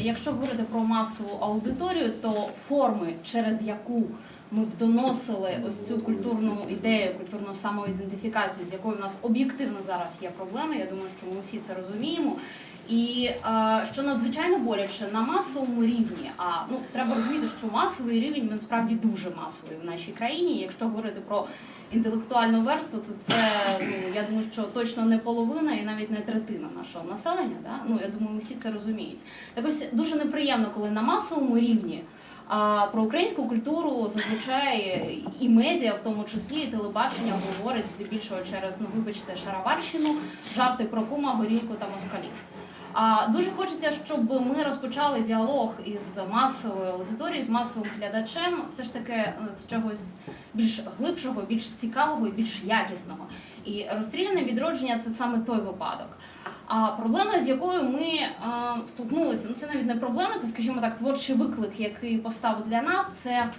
Якщо говорити про масову аудиторію, то форми, через яку ми б доносили ось цю культурну ідею, культурну самоідентифікацію, з якою в нас об'єктивно зараз є проблеми. Я думаю, що ми всі це розуміємо. І що надзвичайно боляче на масовому рівні. А ну треба розуміти, що масовий рівень він справді дуже масовий в нашій країні. Якщо говорити про інтелектуальну верству, то це ну я думаю, що точно не половина і навіть не третина нашого населення. Да? Ну я думаю, усі це розуміють. Так ось дуже неприємно, коли на масовому рівні. А про українську культуру зазвичай і медіа, в тому числі і телебачення, говорить здебільшого через ну вибачте шароварщину, жарти про кума, горілку та москалів. А дуже хочеться, щоб ми розпочали діалог із масовою аудиторією, з масовим глядачем, все ж таки е, з чогось більш глибшого, більш цікавого і більш якісного. І розстріляне відродження це саме той випадок. А проблема, з якою ми столкнулися, ну це навіть не проблема, це, скажімо так, творчий виклик, який поставив для нас, це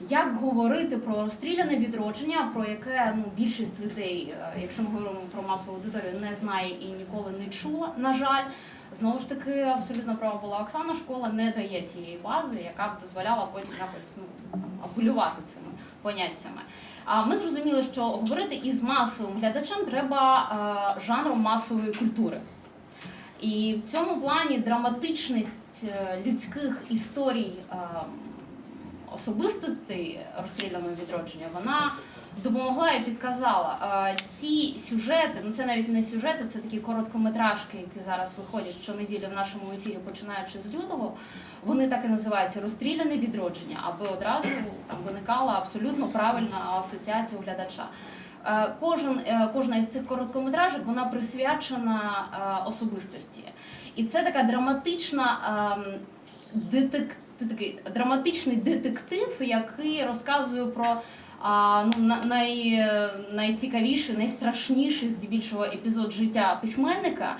як говорити про розстріляне відродження, про яке ну більшість людей, е, якщо ми говоримо про масову аудиторію, не знає і ніколи не чула. На жаль, знову ж таки, абсолютно права була Оксана. Школа не дає тієї бази, яка б дозволяла потім якось ну апелювати цими поняттями. А ми зрозуміли, що говорити із масовим глядачем треба е, жанром масової культури. І в цьому плані драматичність е, людських історій е, особистостей розстріляного відродження, вона допомогла і підказала. Ці сюжети, ну це навіть не сюжети, це такі короткометражки, які зараз виходять щонеділі в нашому ефірі, починаючи з лютого. Вони так і називаються розстріляне відродження, аби одразу там виникала абсолютно правильна асоціація у глядача. Е, Кожен, е, кожна із цих короткометражок вона присвячена е, особистості. І це така драматична ем, детек, такий драматичний детектив, який розказує про а, ну, на- най, найцікавіший, найстрашніший здебільшого епізод життя письменника.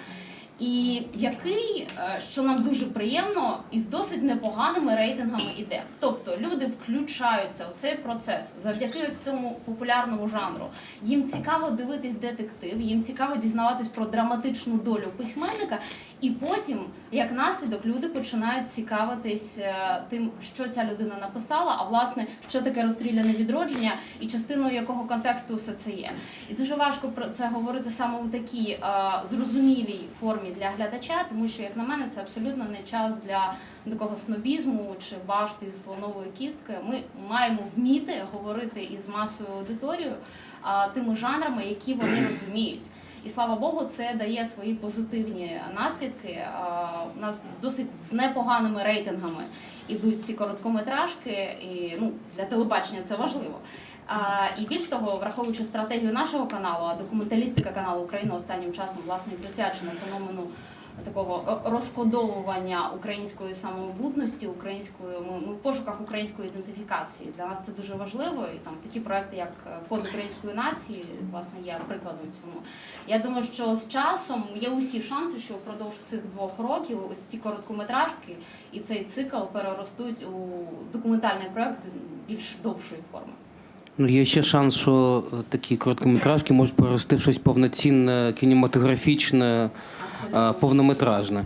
І який, е, що нам дуже приємно, із досить непоганими рейтингами іде. Тобто люди включаються у цей процес завдяки ось цьому популярному жанру. Їм цікаво дивитись детектив, їм цікаво дізнаватись про драматичну долю письменника, і потім, як наслідок, люди починають цікавитись е, тим, що ця людина написала, а власне, що таке розстріляне відродження і частиною якого контексту все це є. І дуже важко про це говорити саме у такій е, зрозумілій формі для глядача, тому що, як на мене, це абсолютно не час для такого снобізму чи башти з слонової кістки. Ми маємо вміти говорити із масовою аудиторією тими жанрами, які вони розуміють. І слава Богу, це дає свої позитивні наслідки. У нас досить з непоганими рейтингами ідуть ці короткометражки, і ну для телебачення це важливо. А, і більш того, враховуючи стратегію нашого каналу, а документалістика каналу Україна останнім часом власне присвячена феномену такого е, розкодовування української самобутності, української ми, ми в пошуках української ідентифікації. Для нас це дуже важливо. І там такі проекти, як е, Код української нації, власне, є прикладом цьому. Я думаю, що з часом є усі шанси, що впродовж цих двох років ось ці короткометражки і цей цикл переростуть у документальний проект більш довшої форми. Ну, є ще шанс, що е, такі короткометражки можуть перерости в щось повноцінне, кінематографічне, е, повнометражне.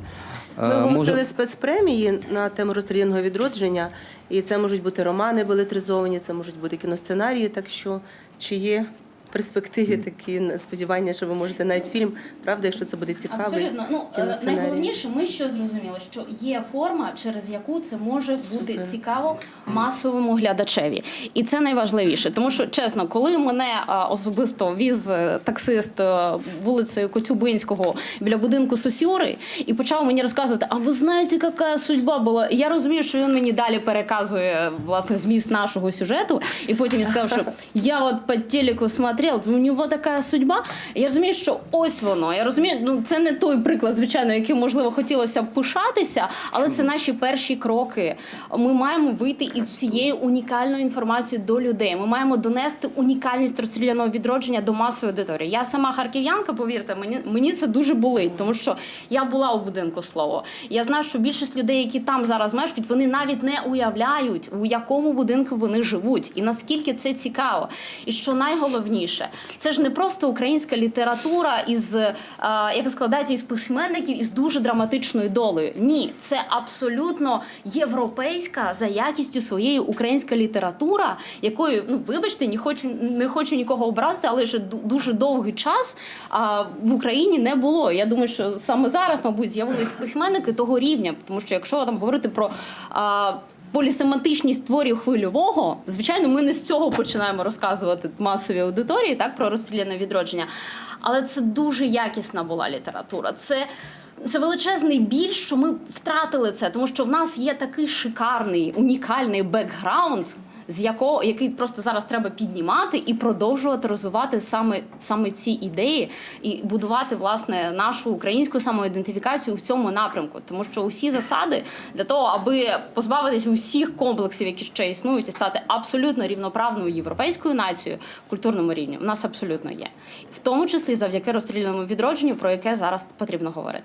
Е, Ми оголосили спецпремії на тему розстрілянного відродження, і це можуть бути романи белетризовані, це можуть бути кіносценарії. Так що чи є перспективі такі сподівання, що ви можете навіть фільм, правда, якщо це буде цікавий Абсолютно. Ну е, найголовніше, ми що зрозуміли, що є форма, через яку це може бути Супер. цікаво масовому глядачеві, і це найважливіше. Тому що чесно, коли мене особисто віз е, таксист е, вулицею Коцюбинського біля будинку Сосюри і почав мені розказувати, а ви знаєте, яка судьба була? Я розумію, що він мені далі переказує власне зміст нашого сюжету, і потім він сказав, що я от по телеку смотрел, у нього така судьба. Я розумію, що ось воно. Я розумію, ну це не той приклад, звичайно, яким можливо хотілося б пишатися, але це наші перші кроки. Ми маємо вийти із цією унікальною інформацією до людей. Ми маємо донести унікальність розстріляного відродження до масової аудиторії. Я сама харків'янка, повірте, мені мені це дуже болить, тому що я була у будинку слово. Я знаю, що більшість людей, які там зараз мешкають, вони навіть не уявляють, у якому будинку вони живуть, і наскільки це цікаво. І що найголовніше. Найголовніше, це ж не просто українська література із е, яка складається із письменників із дуже драматичною долею. Ні, це абсолютно європейська за якістю своєї українська література, якою ну вибачте, не хочу не хочу нікого образити, але ж дуже довгий час а, в Україні не було. Я думаю, що саме зараз, мабуть, з'явились письменники того рівня, тому що якщо там говорити про. А, Полісемантичність творів хвильового, звичайно, ми не з цього починаємо розказувати масовій аудиторії, так про розстріляне відродження. Але це дуже якісна була література. Це, це величезний біль, що ми втратили це, тому що в нас є такий шикарний, унікальний бекграунд, з якого який просто зараз треба піднімати і продовжувати розвивати саме, саме ці ідеї і будувати власне нашу українську самоідентифікацію в цьому напрямку. Тому що усі засади для того, аби позбавитись усіх комплексів, які ще існують, і стати абсолютно рівноправною європейською нацією в культурному рівні, у нас абсолютно є, в тому числі завдяки розстріляному відродженню, про яке зараз потрібно говорити.